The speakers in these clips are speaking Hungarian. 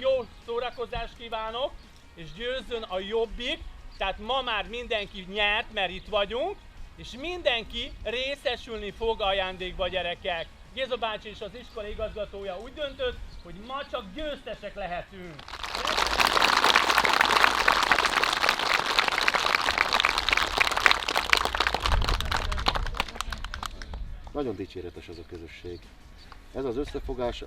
Jó szórakozást kívánok, és győzzön a jobbik, tehát ma már mindenki nyert, mert itt vagyunk, és mindenki részesülni fog ajándékba gyerekek. Géza bácsi és az iskola igazgatója úgy döntött, hogy ma csak győztesek lehetünk. Nagyon dicséretes ez a közösség. Ez az összefogás,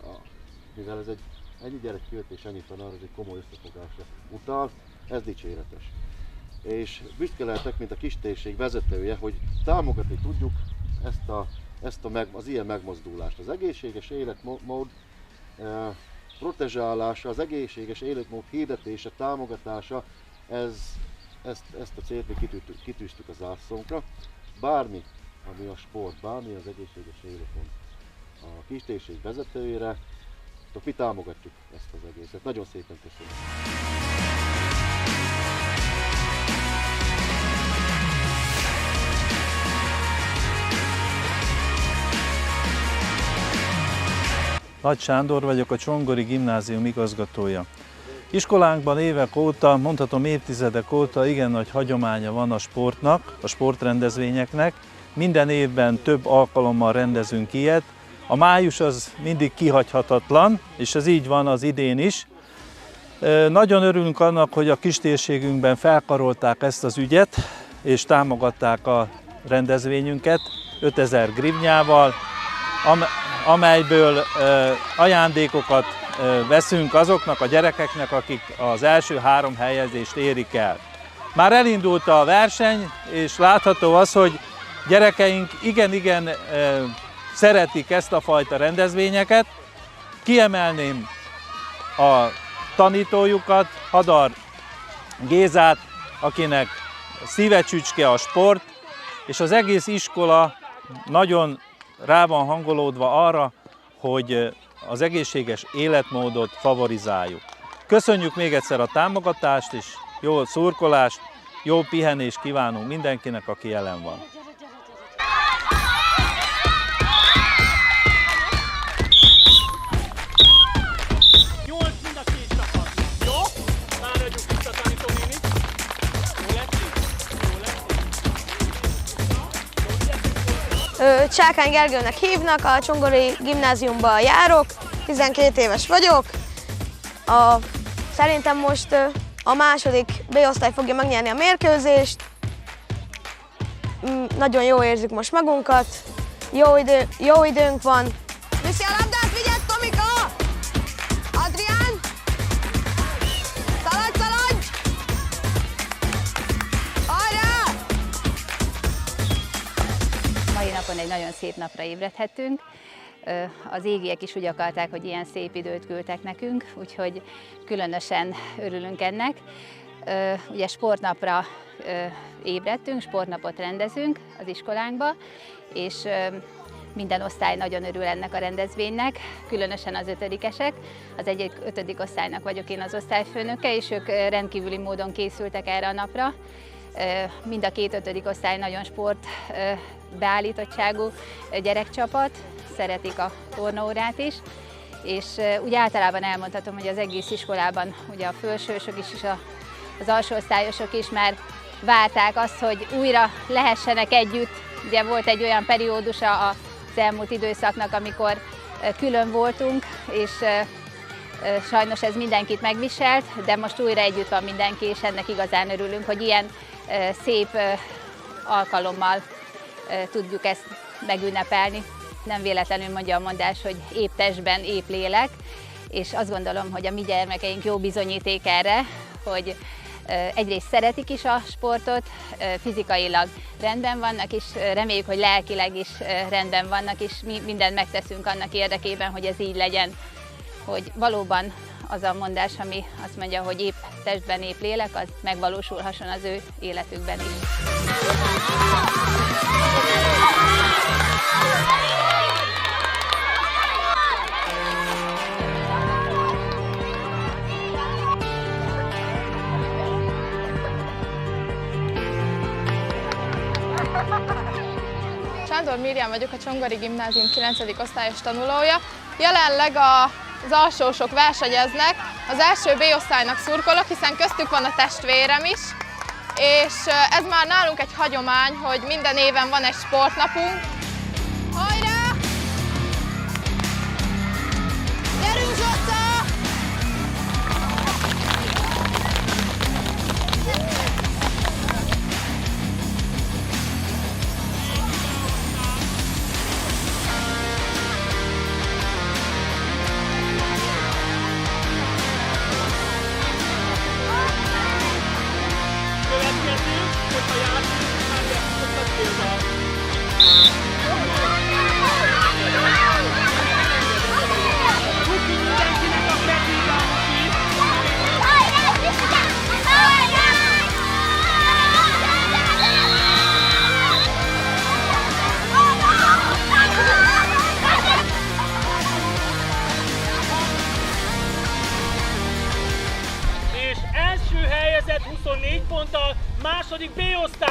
mivel ez egy ennyi gyerek jött és ennyi tanár, ez egy komoly összefogásra utal, ez dicséretes. És büszke lehetek, mint a kistérség vezetője, hogy támogatni tudjuk ezt a, ezt a meg, az ilyen megmozdulást. Az egészséges életmód eh, protezsálása, az egészséges életmód hirdetése, támogatása, ez, ezt, ezt a célt mi kitűztük, kitűztük az zászlónkra. Bármi, ami a sport, bármi az egészséges életmód a kistérség vezetőjére, akkor mi támogatjuk ezt az egészet. Nagyon szépen köszönöm. Nagy Sándor vagyok, a Csongori Gimnázium igazgatója. Iskolánkban évek óta, mondhatom évtizedek óta igen nagy hagyománya van a sportnak, a sportrendezvényeknek. Minden évben több alkalommal rendezünk ilyet. A május az mindig kihagyhatatlan, és ez így van az idén is. Nagyon örülünk annak, hogy a kistérségünkben felkarolták ezt az ügyet, és támogatták a rendezvényünket 5000 grivnyával, am- amelyből ajándékokat veszünk azoknak a gyerekeknek, akik az első három helyezést érik el. Már elindult a verseny, és látható az, hogy gyerekeink igen-igen szeretik ezt a fajta rendezvényeket. Kiemelném a tanítójukat, Hadar Gézát, akinek szívecsücske a sport, és az egész iskola nagyon rá van hangolódva arra, hogy az egészséges életmódot favorizáljuk. Köszönjük még egyszer a támogatást és jó szurkolást, jó pihenést kívánunk mindenkinek, aki jelen van. Csákány Gergőnek hívnak, a Csongori gimnáziumba járok, 12 éves vagyok. A, szerintem most a második B-osztály fogja megnyerni a mérkőzést. Mm, Nagyon jó érzük most magunkat, jó, idő, jó időnk van. Nagyon szép napra ébredhettünk. Az égiek is úgy akarták, hogy ilyen szép időt küldtek nekünk, úgyhogy különösen örülünk ennek. Ugye sportnapra ébredtünk, sportnapot rendezünk az iskolánkba, és minden osztály nagyon örül ennek a rendezvénynek, különösen az ötödikesek. Az egyik ötödik osztálynak vagyok én az osztályfőnöke, és ők rendkívüli módon készültek erre a napra. Mind a két ötödik osztály nagyon sport beállítottságú gyerekcsapat, szeretik a tornaórát is, és úgy általában elmondhatom, hogy az egész iskolában ugye a felsősök is, és a, az alsó osztályosok is már várták azt, hogy újra lehessenek együtt. Ugye volt egy olyan periódusa az elmúlt időszaknak, amikor külön voltunk, és Sajnos ez mindenkit megviselt, de most újra együtt van mindenki, és ennek igazán örülünk, hogy ilyen szép alkalommal tudjuk ezt megünnepelni. Nem véletlenül mondja a mondás, hogy épp testben, épp lélek, és azt gondolom, hogy a mi gyermekeink jó bizonyíték erre, hogy egyrészt szeretik is a sportot, fizikailag rendben vannak, és reméljük, hogy lelkileg is rendben vannak, és mi mindent megteszünk annak érdekében, hogy ez így legyen hogy valóban az a mondás, ami azt mondja, hogy épp testben, épp lélek, az megvalósulhasson az ő életükben is. Sándor Miriam vagyok, a Csongori Gimnázium 9. osztályos tanulója. Jelenleg a, az alsósok versenyeznek, az első B-osztálynak szurkolok, hiszen köztük van a testvérem is, és ez már nálunk egy hagyomány, hogy minden éven van egy sportnapunk. Második B-osztály. Csapatkapitány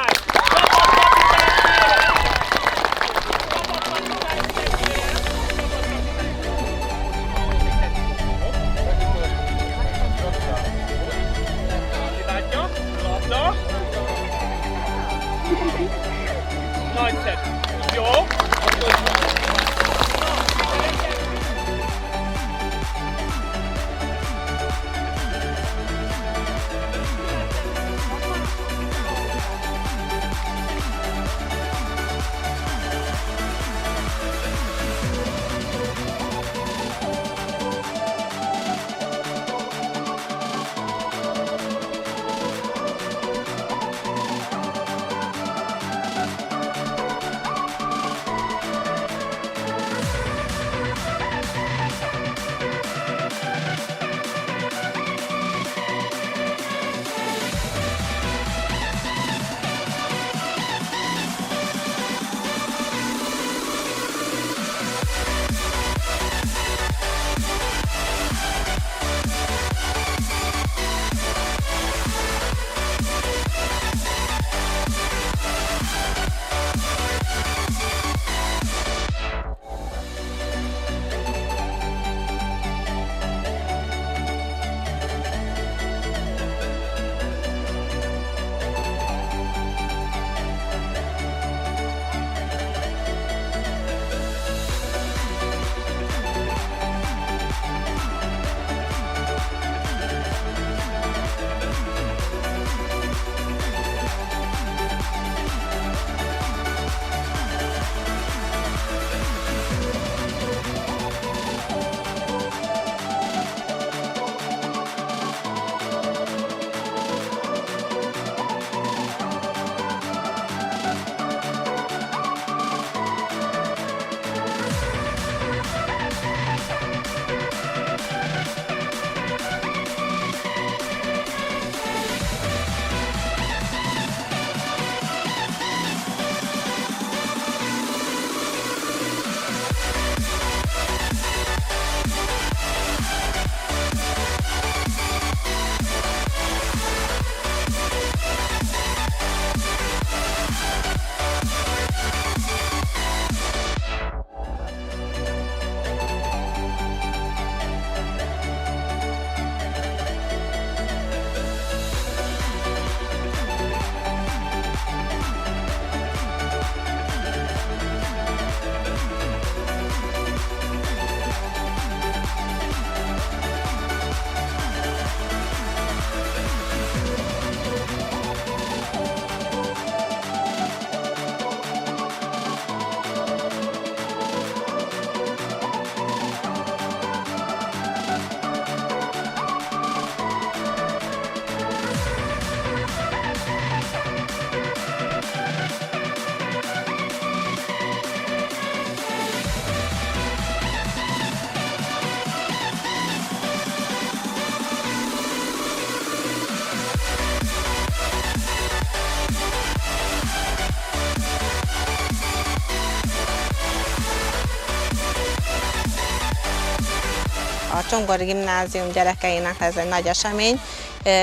A Csongori Gimnázium gyerekeinek ez egy nagy esemény.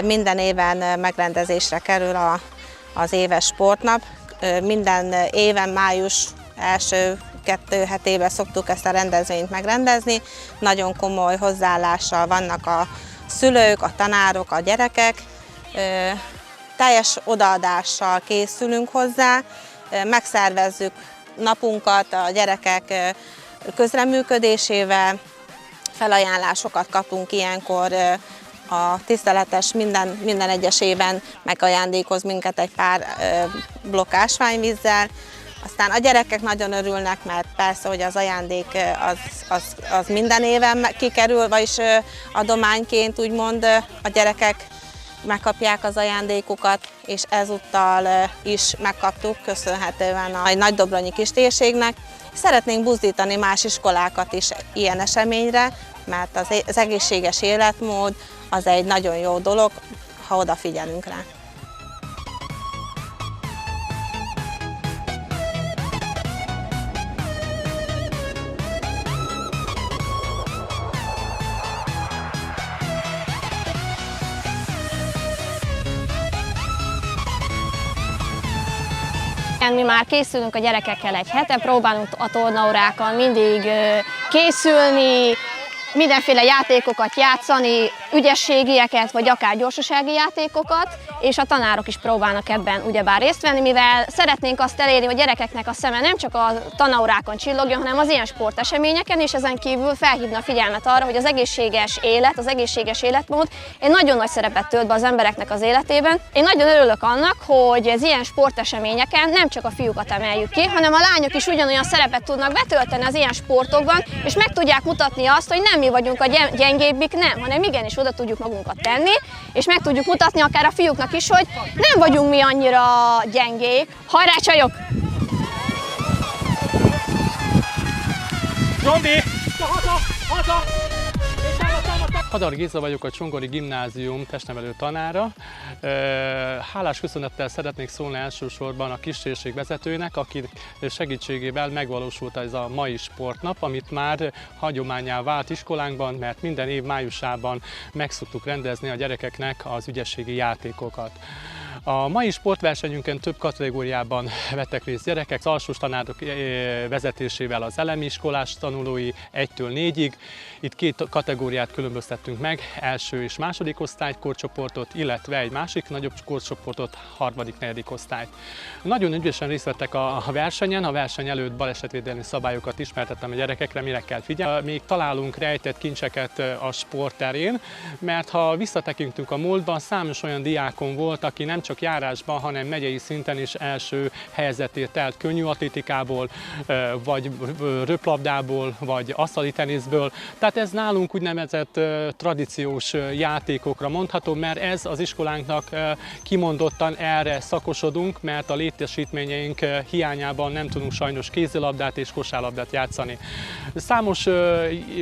Minden éven megrendezésre kerül a, az éves sportnap. Minden éven május első kettő hetében szoktuk ezt a rendezvényt megrendezni. Nagyon komoly hozzáállással vannak a, szülők, a tanárok, a gyerekek teljes odaadással készülünk hozzá, megszervezzük napunkat a gyerekek közreműködésével, felajánlásokat kapunk ilyenkor a tiszteletes minden, minden egyes éven megajándékoz minket egy pár blokk ásványvízzel, aztán a gyerekek nagyon örülnek, mert persze, hogy az ajándék az, az, az minden éven kikerül, vagyis adományként úgymond a gyerekek megkapják az ajándékukat, és ezúttal is megkaptuk köszönhetően a nagy Dobronyi kistérségnek. Szeretnénk buzdítani más iskolákat is ilyen eseményre, mert az egészséges életmód az egy nagyon jó dolog, ha odafigyelünk rá. Mi már készülünk a gyerekekkel egy hete, próbálunk a tornaórákkal mindig készülni, mindenféle játékokat játszani, ügyességieket, vagy akár gyorsasági játékokat, és a tanárok is próbálnak ebben ugyebár részt venni, mivel szeretnénk azt elérni, hogy gyerekeknek a szeme nem csak a tanaurákon csillogjon, hanem az ilyen sporteseményeken, és ezen kívül felhívna a figyelmet arra, hogy az egészséges élet, az egészséges életmód egy nagyon nagy szerepet tölt be az embereknek az életében. Én nagyon örülök annak, hogy az ilyen sporteseményeken nem csak a fiúkat emeljük ki, hanem a lányok is ugyanolyan szerepet tudnak betölteni az ilyen sportokban, és meg tudják mutatni azt, hogy nem mi vagyunk a gyengébbik, nem, hanem igenis oda tudjuk magunkat tenni, és meg tudjuk mutatni akár a fiúknak is, hogy nem vagyunk mi annyira gyengék. Hajrá csajok! Zsombi! Haza! Haza! Hadar Géza vagyok a Csongori Gimnázium testnevelő tanára. Hálás köszönettel szeretnék szólni elsősorban a kistérség vezetőnek, aki segítségével megvalósult ez a mai sportnap, amit már hagyományá vált iskolánkban, mert minden év májusában meg szoktuk rendezni a gyerekeknek az ügyességi játékokat. A mai sportversenyünkön több kategóriában vettek részt gyerekek, alsós tanárok eh, vezetésével az elemi iskolás tanulói 1-től 4-ig. Itt két kategóriát különböztettünk meg, első és második osztály korcsoportot, illetve egy másik nagyobb korcsoportot, harmadik, negyedik osztályt. Nagyon ügyesen részt vettek a versenyen, a verseny előtt balesetvédelmi szabályokat ismertettem a gyerekekre, mire kell figyelni. Még találunk rejtett kincseket eh, a sportterén, mert ha visszatekintünk a múltban, számos olyan diákon volt, aki nem csak járásban, hanem megyei szinten is első helyzetért telt könnyű atlétikából, vagy röplabdából, vagy asztali teniszből. Tehát ez nálunk úgynevezett tradíciós játékokra mondható, mert ez az iskolánknak kimondottan erre szakosodunk, mert a létesítményeink hiányában nem tudunk sajnos kézilabdát és kosárlabdát játszani. Számos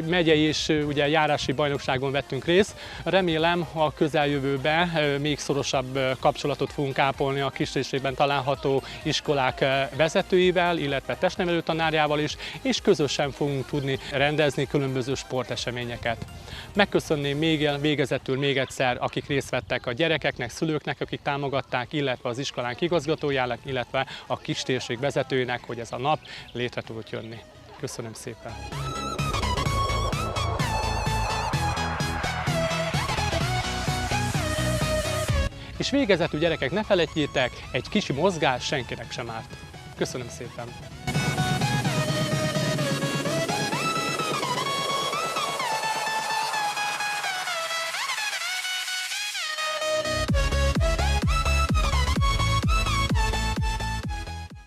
megyei és ugye járási bajnokságon vettünk részt. Remélem a közeljövőben még szorosabb kapcsolatot kapcsolatot fogunk ápolni a kistérségben található iskolák eh, vezetőivel, illetve testnevelő tanárjával is, és közösen fogunk tudni rendezni különböző sporteseményeket. Megköszönném még végezetül még egyszer, akik részt vettek a gyerekeknek, szülőknek, akik támogatták, illetve az iskolánk igazgatójának, illetve a kistérség vezetőinek, hogy ez a nap létre tudott jönni. Köszönöm szépen! És végezetül gyerekek, ne felejtjétek, egy kicsi mozgás senkinek sem árt. Köszönöm szépen!